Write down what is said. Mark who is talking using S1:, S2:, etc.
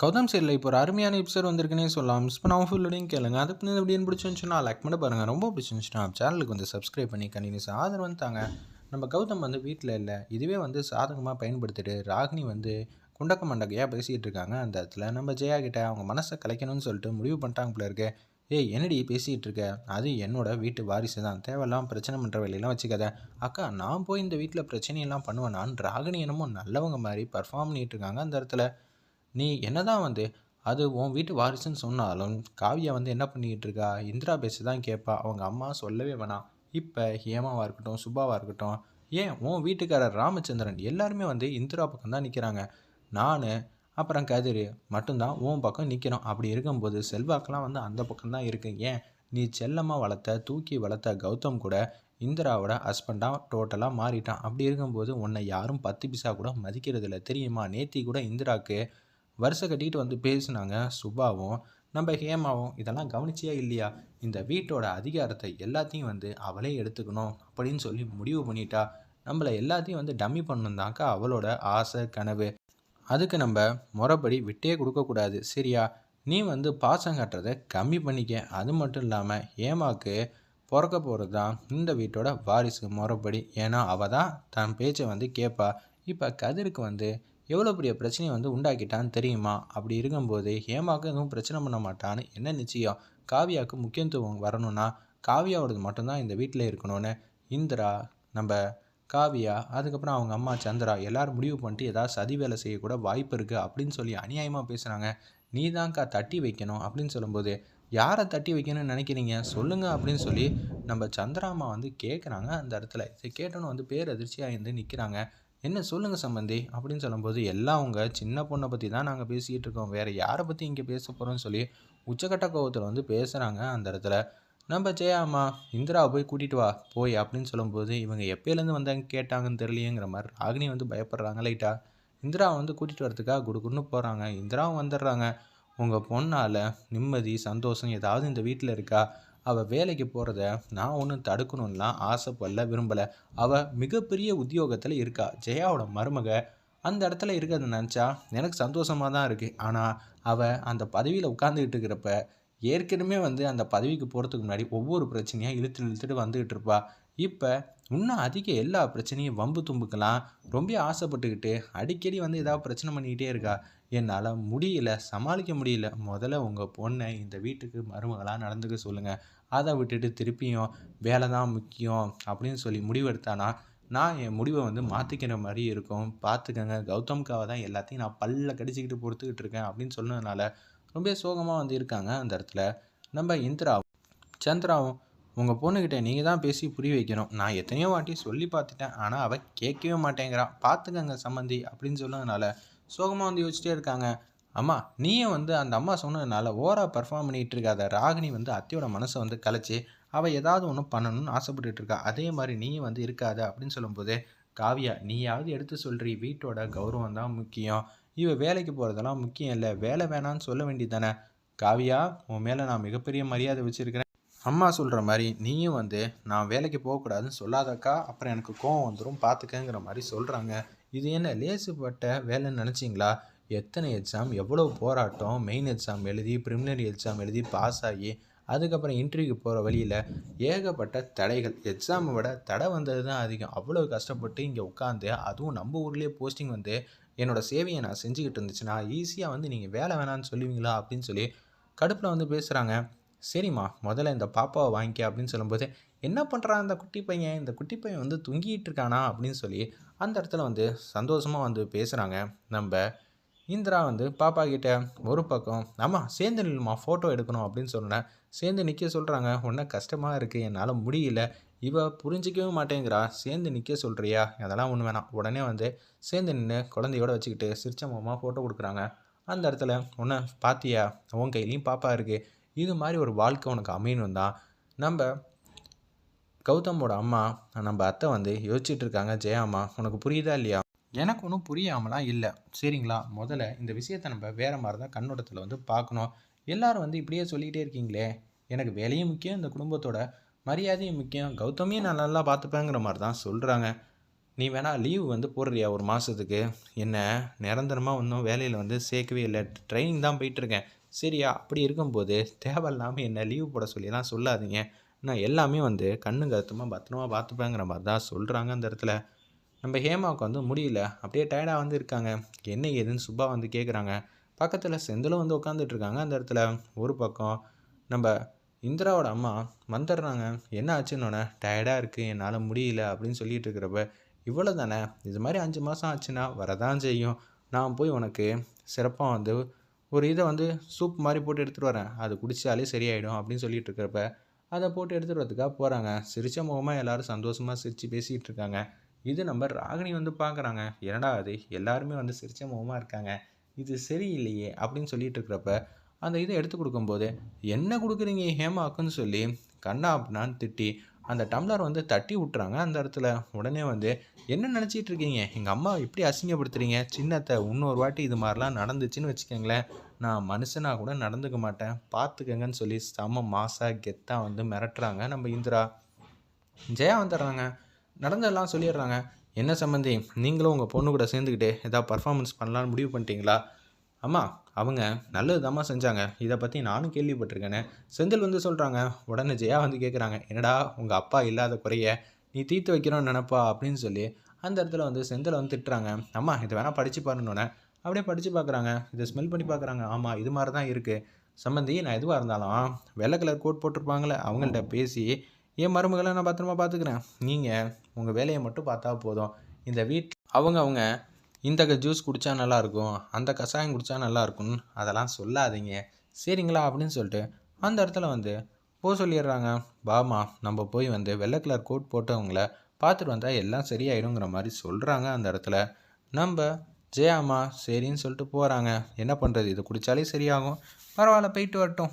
S1: கௌதம் சரியில் இப்போ ஒரு அருமையான எபிசோட் வந்திருக்குன்னே சொல்லலாம். மிஸ் பண்ணாமல் ஃபுல்லோடையும் கேளுங்க. அது பண்ணி அப்படின்னு பிடிச்சிருந்துச்சுன்னா லைக் பண்ண பாருங்கள் ரொம்ப பிடிச்சிருந்துச்சுன்னா சேனலுக்கு வந்து சப்ஸ்கிரைப் பண்ணி கண்டினியூஸ் ஆதரவு வந்துட்டாங்க நம்ம கௌதம் வந்து வீட்டில் இல்லை. இதுவே வந்து சாதகமாக பயன்படுத்திட்டு ராகினி வந்து குண்டக்க மண்டக்கையாக பேசிகிட்டு இருக்காங்க. அந்த இடத்துல நம்ம ஜெயா கிட்ட அவங்க மனசை கலைக்கணும்னு சொல்லிட்டு முடிவு பண்ணிட்டாங்க போல இருக்கு. ஏய் என்னடி பேசிகிட்டு இருக்க? அது என்னோட வீட்டு வாரிசு தான். தேவையெல்லாம் பிரச்சனை பண்ணுற வேலையெல்லாம் வச்சுக்காத. அக்கா நான் போய் இந்த வீட்டில் பிரச்சனையெல்லாம் பண்ணுவேனான்னு ராகினி என்னமோ நல்லவங்க மாதிரி பர்ஃபார்ம் பண்ணிகிட்டு இருக்காங்க அந்த இடத்துல. நீ என்னதான் வந்து அது உன் வீட்டு வாரிசுன்னு சொன்னாலும் காவியா வந்து என்ன பண்ணிக்கிட்டு இருக்கா இந்திரா பேசி தான் கேட்பா அவங்க அம்மா சொல்லவே வேணாம். இப்போ ஹேமாவாக இருக்கட்டும் சுபாவாக இருக்கட்டும் ஏன் உன் வீட்டுக்காரர் ராமச்சந்திரன் எல்லாருமே வந்து இந்திரா பக்கம் தான் நிற்கிறாங்க நான் அப்புறம் கதிர் மட்டும்தான் உன் பக்கம் நிற்கிறோம் அப்படி இருக்கும்போது செல்வாக்கெல்லாம் வந்து அந்த பக்கம் தான் இருக்கு. ஏன்? நீ செல்லமாக வளர்த்த தூக்கி வளர்த்த கௌதம் கூட இந்திராவோட ஹஸ்பண்டாக டோட்டலாக மாறிட்டான். அப்படி இருக்கும்போது உன்னை யாரும் பத்து பிசா கூட மதிக்கிறது இல்லை தெரியுமா? நேத்தி கூட இந்திராக்கு வருஷ கட்டிட்டு வந்து பேசினாங்க சுபாவும் நம்ம ஹேமாவும் இதெல்லாம் கவனிச்சியா இல்லையா? இந்த வீட்டோட அதிகாரத்தை எல்லாத்தையும் வந்து அவளே எடுத்துக்கணும் அப்படின்னு சொல்லி முடிவு பண்ணிட்டா. நம்மளை எல்லாத்தையும் வந்து டம்மி பண்ணணுந்தாக்கா அவளோட ஆசை கனவு. அதுக்கு நம்ம முறைப்படி விட்டே கொடுக்கக்கூடாது சரியா? நீ வந்து பாசம் கட்டுறதை கம்மி பண்ணிக்க. அது மட்டும் இல்லாமல் ஏமாக்கு பிறக்க போகிறது தான் இந்த வீட்டோட வாரிசு முறைப்படி. ஏன்னா அவள் தான் தன் பேச்சை வந்து கேட்பா இப்போ கதிருக்கு வந்து எவ்வளோ பெரிய பிரச்சனையை வந்து உண்டாக்கிட்டான்னு தெரியுமா? அப்படி இருக்கும்போது ஹேமாவுக்கு எதுவும் பிரச்சனை பண்ண மாட்டான்னு என்ன நிச்சயம்? காவியாவுக்கு முக்கியத்துவம் வரணும்னா காவியாவோடது மட்டும்தான் இந்த வீட்டில் இருக்கணும்னு. இந்திரா நம்ம காவியா அதுக்கப்புறம் அவங்க அம்மா சந்திரா எல்லோரும் முடிவு பண்ணிட்டு ஏதாவது சதி வேலை செய்யக்கூட வாய்ப்பு இருக்குது அப்படின்னு சொல்லி அநியாயமாக பேசுகிறாங்க நீ தான்க்கா தட்டி வைக்கணும் அப்படின்னு சொல்லும்போது யாரை தட்டி வைக்கணும்னு நினைக்கிறீங்க? சொல்லுங்கள் அப்படின்னு சொல்லி நம்ம சந்திராமா வந்து கேட்குறாங்க அந்த இடத்துல. இதை கேட்டோன்னு வந்து பேர் அதிர்ச்சியாக இருந்து நிற்கிறாங்க என்ன சொல்லுங்கள் சம்பந்தி? அப்படின்னு சொல்லும்போது எல்லாம் அவங்க சின்ன பொண்ணை பற்றி தான் நாங்கள் பேசிக்கிட்டு இருக்கோம். வேறு யாரை பற்றி இங்கே பேச போகிறோம்னு சொல்லி உச்சக்கட்ட கோவத்தில் வந்து பேசுகிறாங்க அந்த இடத்துல. நம்ம ஜெயாம்மா இந்திராவை போய் கூட்டிகிட்டு வா போய் அப்படின்னு சொல்லும்போது இவங்க எப்போலேருந்து வந்தாங்க கேட்டாங்கன்னு தெரியலையேங்கிற மாதிரி ராகினி வந்து பயப்படுறாங்க லைட்டா. இந்திரா வந்து கூட்டிகிட்டு வரதுக்காக குடுக்குன்னு போகிறாங்க இந்திராவும் வந்துடுறாங்க. உங்கள் பொண்ணால் நிம்மதி சந்தோஷம் ஏதாவது இந்த வீட்டில் இருக்கா? அவள் வேலைக்கு போகிறத நான் ஒன்றும் தடுக்கணும்லாம் ஆசைப்படல விரும்பலை. அவள் மிகப்பெரிய உத்தியோகத்தில் இருக்கா. ஜெயாவோட மருமக அந்த இடத்துல இருக்கிறத நினச்சா எனக்கு சந்தோஷமாக தான் இருக்குது ஆனால் அவள் அந்த பதவியில் உட்காந்துக்கிட்டு இருக்கிறப்ப ஏற்கனவே வந்து அந்த பதவிக்கு போகிறதுக்கு முன்னாடி ஒவ்வொரு பிரச்சனையாக இழுத்து இழுத்துட்டு வந்துக்கிட்டு இருப்பா. இப்போ இன்னும் அதிக எல்லா பிரச்சனையும் வம்பு தும்புக்கெல்லாம் ரொம்ப ஆசைப்பட்டுக்கிட்டு அடிக்கடி வந்து ஏதாவது பிரச்சனை பண்ணிக்கிட்டே இருக்கா. என்னால் முடியல சமாளிக்க முடியல. முதல்ல உங்கள் பொண்ணை இந்த வீட்டுக்கு மருமகளாக நடந்துக்க சொல்லுங்கள் அதை விட்டுட்டு திருப்பியும் வேலை தான் முக்கியம் அப்படின்னு சொல்லி முடிவெடுத்தானா? நான் என் முடிவை வந்து மாற்றிக்கிற மாதிரி இருக்கும். பார்த்துக்கங்க கௌதம்காவை தான் எல்லாத்தையும் நான் பல்ல கடிச்சிக்கிட்டு பொறுத்துக்கிட்டு இருக்கேன் அப்படின்னு சொன்னதுனால ரொம்ப சோகமாக வந்து இருக்காங்க அந்த இடத்துல. நம்ம இந்திராவும் சந்திராவும் உங்கள் பொண்ணுக்கிட்ட நீங்கள் தான் பேசி புரிய வைக்கணும். நான் எத்தனையோ வாட்டி சொல்லி பார்த்துட்டேன். ஆனால் அவள் கேட்கவே மாட்டேங்கிறான் பார்த்துக்கங்க சம்மந்தி அப்படின்னு சொன்னதுனால சோகமாக வந்து யோசிச்சிட்டே இருக்காங்க. அம்மா நீயே வந்து அந்த அம்மா சொன்னதுனால ஓராக பர்ஃபார்ம் பண்ணிகிட்டு இருக்காத. ராகினி வந்து அத்தையோட மனசை வந்து கலைச்சி அவள் ஏதாவது ஒன்று பண்ணணும்னு ஆசைப்பட்டுட்டு இருக்கா. அதே மாதிரி நீயும் வந்து இருக்காத அப்படின்னு சொல்லும்போது காவியா நீயாவது எடுத்து சொல்கிறீ வீட்டோட கௌரவம் தான் முக்கியம். இவ வேலைக்கு போகிறதெல்லாம் முக்கியம் இல்லை வேலை வேணான்னு சொல்ல வேண்டியது தானே. காவியா உன் மேலே நான் மிகப்பெரிய மரியாதை வச்சுருக்கிறேன். அம்மா சொல்கிற மாதிரி நீயும் வந்து நான் வேலைக்கு போகக்கூடாதுன்னு சொல்லாதக்கா அப்புறம் எனக்கு கோவம் வந்துடும் பார்த்துக்கங்கிற மாதிரி சொல்கிறாங்க இது என்ன லேசுப்பட்ட வேலைன்னு நினச்சிங்களா? எத்தனை எக்ஸாம் எவ்வளோ போராட்டம் மெயின் எக்ஸாம் எழுதி ப்ரிமினரி எக்ஸாம் எழுதி பாஸ் ஆகி அதுக்கப்புறம் இன்டர்வியூக்கு போகிற வழியில் ஏகப்பட்ட தடைகள். எக்ஸாமை விட தடை வந்தது தான் அதிகம். அவ்வளோ கஷ்டப்பட்டு இங்கே உட்காந்து அதுவும் நம்ம ஊர்லேயே போஸ்டிங் வந்து என்னோடய சேவையை நான் செஞ்சுக்கிட்டு இருந்துச்சுன்னா ஈஸியாக வந்து நீங்கள் வேலை வேணான்னு சொல்லுவீங்களா அப்படின்னு சொல்லி கடுப்பில் வந்து பேசுகிறாங்க சரிம்மா முதல்ல இந்த பாப்பாவை வாங்கிக்க அப்படின்னு சொல்லும்போது என்ன பண்ணுறான் அந்த குட்டி பையன்? இந்த குட்டி பையன் வந்து தூங்கிட்டு இருக்கானா? அப்படின்னு சொல்லி அந்த இடத்துல வந்து சந்தோஷமாக வந்து பேசுகிறாங்க நம்ம இந்திரா வந்து பாப்பா கிட்ட ஒரு பக்கம் ஆமாம் சேர்ந்து நில்லுமா ஃபோட்டோ எடுக்கணும் அப்படின்னு சொன்னேன் சேர்ந்து நிற்க சொல்கிறாங்க ஒன்றும் கஷ்டமாக இருக்குது என்னால் முடியல. இவ புரிஞ்சிக்கவே மாட்டேங்கிறா. சேர்ந்து நிற்க சொல்கிறியா அதெல்லாம் ஒன்று வேணாம். உடனே வந்து சேர்ந்து நின்று குழந்தையோட வச்சுக்கிட்டு சிரிச்ச மாமா ஃபோட்டோ கொடுக்குறாங்க. அந்த இடத்துல உன்னை பாத்தியா? உன் கையிலையும் பாப்பா இருக்குது இது மாதிரி ஒரு வாழ்க்கை உனக்கு அமையணும் தான். நம்ம கௌதமோட அம்மா நம்ம அத்தை வந்து யோசிச்சுட்டு இருக்காங்க ஜெயா அம்மா உனக்கு புரியுதா இல்லையா? எனக்கு ஒன்றும் புரியாமலாம் இல்லை. சரிங்களா? முதல்ல இந்த விஷயத்தை நம்ம வேறு மாதிரி தான் கண்ணோட்டத்தில் வந்து பார்க்கணும். எல்லோரும் வந்து இப்படியே சொல்லிக்கிட்டே இருக்கீங்களே? எனக்கு வேலையும் முக்கியம் இந்த குடும்பத்தோட மரியாதையும் முக்கியம். கௌதமியும் நான் நல்லா பார்த்துப்பேங்கிற மாதிரி தான் சொல்கிறாங்க நீ வேணால் லீவு வந்து போடுறியா ஒரு மாதத்துக்கு என்ன நிரந்தரமாக ஒன்றும் வேலையில் வந்து சேர்க்கவே இல்லை. ட்ரைனிங் தான் போயிட்டுருக்கேன். சரியா? அப்படி இருக்கும்போது தேவையில்லாமல் என்ன லீவு போட சொல்லிலாம் சொல்லாதீங்க. நான் எல்லாமே வந்து கண்ணு கருத்துமாக பத்திரமா பார்த்துப்பேங்கிற மாதிரி தான் சொல்கிறாங்க அந்த இடத்துல. நம்ம ஹேமாவுக்கு வந்து முடியல. அப்படியே டயர்டாக வந்து இருக்காங்க. என்ன ஏதுன்னு சுப்பா வந்து கேட்குறாங்க பக்கத்தில் செந்திலும் வந்து உட்காந்துட்ருக்காங்க அந்த இடத்துல. ஒரு பக்கம் நம்ம இந்திராவோட அம்மா வந்துடுறாங்க. என்ன ஆச்சுன்னொன்னே டயர்டாக இருக்குது என்னால் முடியல அப்படின்னு சொல்லிட்டு இருக்கிறப்ப இவ்வளோ தானே இது மாதிரி அஞ்சு மாதம் ஆச்சுன்னா வரதான் செய்யும். நான் போய் உனக்கு சிறப்பாக வந்து ஒரு இதை வந்து சூப் மாதிரி போட்டு எடுத்துகிட்டு வரேன். அது குடித்தாலே சரியாயிடும் அப்படின்னு சொல்லிட்டு இருக்கிறப்ப அதை போட்டு எடுத்துகிட்டு வரதுக்காக போகிறாங்க சிரிச்ச முகமாக எல்லோரும் சந்தோஷமாக சிரித்து பேசிகிட்டு இருக்காங்க. இது நம்ம ராகினி வந்து பார்க்குறாங்க என்னடா அது எல்லாருமே வந்து சிரிச்ச முகமாக இருக்காங்க. இது சரியில்லையே அப்படின்னு சொல்லிட்டு இருக்கிறப்ப அந்த இதை எடுத்து கொடுக்கும்போது என்ன கொடுக்குறீங்க ஹேமாக்குன்னு சொல்லி கண்ணா அப்படின்னான்னு திட்டி அந்த டம்ளர் வந்து தட்டி விட்டுறாங்க அந்த இடத்துல. உடனே வந்து என்ன நினச்சிட்டு இருக்கீங்க? எங்கள் அம்மா இப்படி அசிங்கப்படுத்துறீங்க. சின்னத்தை இன்னொரு வாட்டி இது மாதிரிலாம் நடந்துச்சுன்னு வச்சுக்கோங்களேன். நான் மனுஷனாக கூட நடந்துக்க மாட்டேன். பார்த்துக்கங்கன்னு சொல்லி செம மாசாக கெத்தாக வந்து மிரட்டுறாங்க நம்ம இந்திரா. ஜெயா வந்துடுறாங்க. நடந்ததெல்லாம் சொல்லிடுறாங்க. என்ன சம்மந்தி நீங்களும் உங்கள் பொண்ணு கூட சேர்ந்துக்கிட்டு ஏதாவது பர்ஃபார்மன்ஸ் பண்ணலான்னு முடிவு பண்ணிட்டீங்களா? அம்மா அவங்க நல்லது தாம்மா செஞ்சாங்க. இதை பற்றி நானும் கேள்விப்பட்டிருக்கேனே. செந்தில் வந்து சொல்கிறாங்க உடனே ஜெயா வந்து கேட்குறாங்க என்னடா உங்கள் அப்பா இல்லாத குறைய நீ தீர்த்து வைக்கிறோன்னு நினப்பா? அப்படின்னு சொல்லி அந்த இடத்துல வந்து செந்தில் வந்து திட்டுறாங்க. அம்மா இதை வேணால் படித்து பாருன்னொன்னே. அப்படியே படித்து பார்க்குறாங்க இதை ஸ்மெல் பண்ணி பார்க்குறாங்க ஆமாம் இது மாதிரி தான் இருக்குது சம்மந்தி நான் எதுவாக இருந்தாலும் வெள்ளை கலர் கோட் போட்டிருப்பாங்களே அவங்கள்ட்ட பேசி என் மருமகளை நான் பத்திரமா பார்த்துக்கிறேன் நீங்கள் உங்கள் வேலையை மட்டும் பார்த்தா போதும். இந்த வீட் அவங்க அவங்க இந்த க ஜூஸ் குடித்தா நல்லாயிருக்கும் அந்த கஷாயம் குடித்தா நல்லாயிருக்கும்னு அதெல்லாம் சொல்லாதீங்க. சரிங்களா? அப்படின்னு சொல்லிட்டு அந்த இடத்துல வந்து போக சொல்லிடுறாங்க. பாமா நம்ம போய் வந்து வெள்ளை கலர் கோட் போட்டவங்கள பார்த்துட்டு வந்தால் எல்லாம் சரியாயிடுங்கிற மாதிரி சொல்கிறாங்க அந்த இடத்துல. நம்ம ஜெயாமா சரின்னு சொல்லிட்டு போகிறாங்க என்ன பண்ணுறது இதை குடித்தாலே சரியாகும். பரவாயில்ல போயிட்டு வரட்டும்.